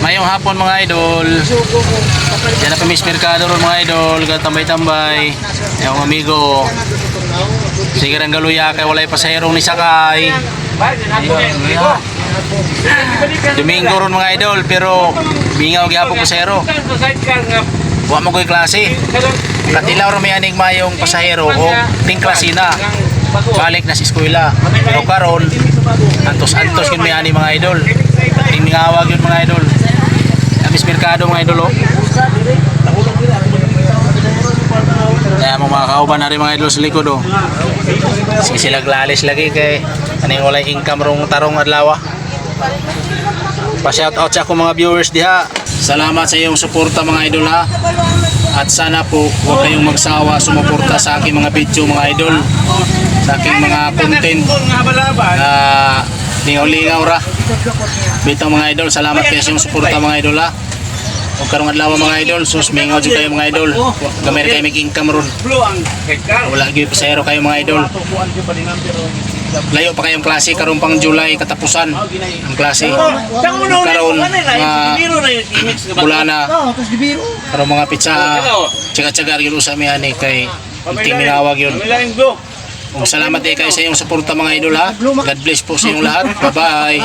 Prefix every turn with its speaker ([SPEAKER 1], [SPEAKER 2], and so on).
[SPEAKER 1] Mayong hapon mga idol. Yan na pa Miss Mercado ron mga idol. Gatambay-tambay. Yung amigo. Sige rin galuya kay walay pasaherong ni Sakay. Domingo ron mga idol pero bingaw gyapon pasahero. Wa mo ko'y klase. Katilaw ron may aning mayong pasahero o ting klase na. Balik na sa eskwela. Pero karon antos-antos yun may ani mga idol. Ting ngawag yun mga idol. Amis merkado mga idol oh. Kaya mo mga kauban na rin mga idol sa likod oh. Sige sila glalis lagi kay aning walay income rong tarong adlaw. ah. Pa-shout out sa akong mga viewers diha. Salamat sa iyong suporta mga idol ha. At sana po huwag kayong magsawa sumuporta sa aking mga video mga idol. Sa aking mga content na lingaw-lingaw ra. Bitaw mga idol, salamat kayo sa iyong suporta mga idol ha. Huwag karong adlaw mga idol, sus mingaw dyan kayo mga idol. Gamay kayo may income ron. Wala gyud pasahero kayo mga idol. Layo pa kayong klase karon pang July katapusan ang klase. Karon mga bula na karon mga pizza tsaga-tsaga gyud sa mi ani kay ulti minawag yun. Kung salamat din kayo sa iyong suporta mga idol ha. God bless po sa inyong lahat. Bye-bye.